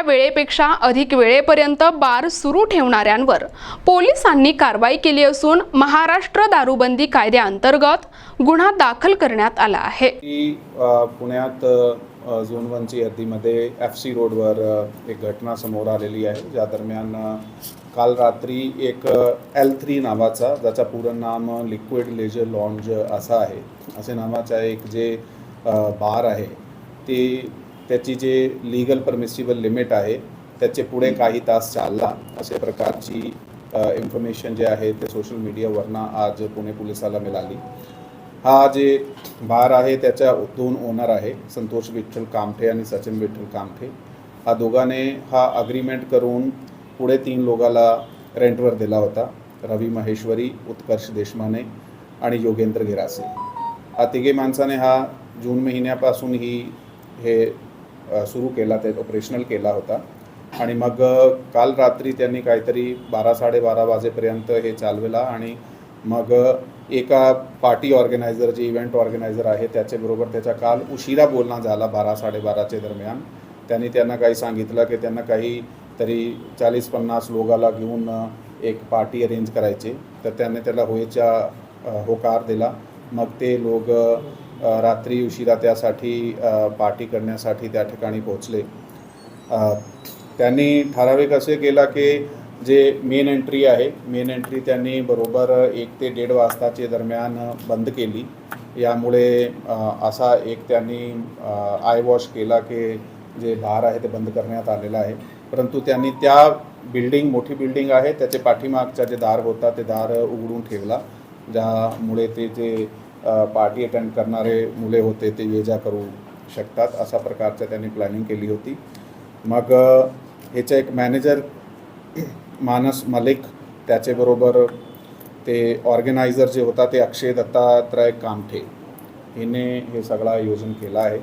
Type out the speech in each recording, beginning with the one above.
ठरलेल्या वेळेपेक्षा अधिक वेळेपर्यंत बार सुरू ठेवणाऱ्यांवर पोलिसांनी कारवाई केली असून महाराष्ट्र दारूबंदी कायद्याअंतर्गत गुन्हा दाखल करण्यात आला आहे. की पुण्यात झोन वनची हद्दीमध्ये एफ सी रोडवर एक घटना समोर आलेली आहे. ज्या दरम्यान काल रात्री एक एल थ्री नावाचा ज्याचा पूर्ण नाम लिक्विड लेजर लॉन्ज असा आहे असे नावाचा एक जे बार आहे ते त्याची जे लिगल परमिसिबल लिमिट आहे त्याचे पुढे काही तास चालला अशा प्रकारची इन्फॉर्मेशन जे आहे ते सोशल मीडियावरनं आज पुणे पोलिसाला मिळाली. हा जे बार आहे त्याच्या दोन ओनर आहे संतोष विठ्ठल कामठे आणि सचिन विठ्ठल कामठे. हा दोघांनी हा अग्रीमेंट करून पुढे तीन लोकाला रेंटवर दिला होता रवी महेश्वरी उत्कर्ष देशमाने आणि योगेंद्र गिरासे. हा तिघे माणसाने हा जून महिन्यापासून ही हे सुरू केला ते ऑपरेशनल केला होता. आणि मग काल रात्री त्यांनी काहीतरी बारा साडेबारा वाजेपर्यंत हे चालविला आणि मग एका पार्टी ऑर्गनायझर जे इव्हेंट ऑर्गनायझर आहे त्याच्याबरोबर त्याचा काल उशिरा बोलणं झाला बारा साडेबाराच्या दरम्यान. त्यांनी त्यांना काही सांगितलं की त्यांना काही तरी चाळीस पन्नास लोकाला घेऊन एक पार्टी अरेंज करायची. तर त्याने त्याला होयचा होकार दिला. मग ते लोक रात्री उशिरा त्यासाठी पार्टी करण्यासाठी त्या ठिकाणी पोहोचले. त्यांनी ठराविक असे केला की जे मेन एंट्री आहे मेन एंट्री त्यांनी बरोबर एक ते दीड वाजताचे दरम्यान बंद केली. यामुळे असा एक त्यांनी आय वॉश केला की जे बार आहे ते बंद करण्यात आलेलं आहे. परंतु त्यांनी त्या बिल्डिंग मोठी बिल्डिंग आहे त्याचे पाठीमागचा जे दार होता ते दार उघडून ठेवला. ज्यामुळे ते जे पार्टी अटेंड करणारे मुले होते ते ये जा करू शकतात अशा प्रकारचं त्यांनी प्लॅनिंग केली होती. मग अ, एक मॅनेजर मानस मलिक त्याचेबरोबर ते ऑर्गनायझर जे होता ते अक्षय दत्तात्रय कामठे हिने हे सगळं आयोजन केलं आहे.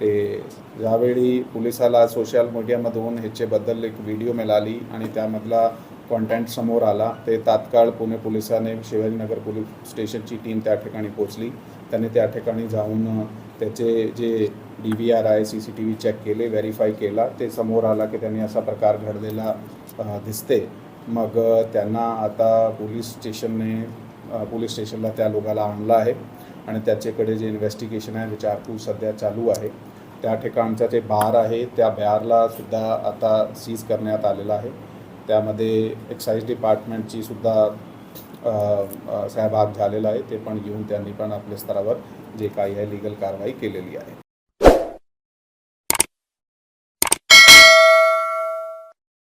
ते ज्यावेळी पोलिसाला सोशल मीडियामधून ह्याच्याबद्दल एक व्हिडिओ मिळाली आणि त्यामधला कॉन्टेंट समोर आला. ते तात्काळ पुणे पोलिसाने शिवाजीनगर पोलीस स्टेशनची टीम त्या ठिकाणी पोचली त्याने त्या ठिकाणी जाऊन त्याचे जे डी व्ही आर आहे C C T V check केले व्हेरीफाय केला. ते समोर आला की त्यांनी असा प्रकार घडलेला दिसते. मग त्यांना आता पोलीस स्टेशनने पोलीस स्टेशनला त्या लोकाला आणलं आहे आणि त्याच्याकडे जे इन्व्हेस्टिगेशन आहे विचारपूस सध्या चालू आहे. त्या ठिकाणचा जे बार आहे त्या बारला सुद्धा आता सीज करण्यात आलेला आहे. त्यामध्ये एक्साईज डिपार्टमेंटची सुद्धा सहभाग झालेला आहे ते पण घेऊन त्यांनी पण आपल्या स्तरावर जे काही आहे लिगल कारवाई केलेली आहे.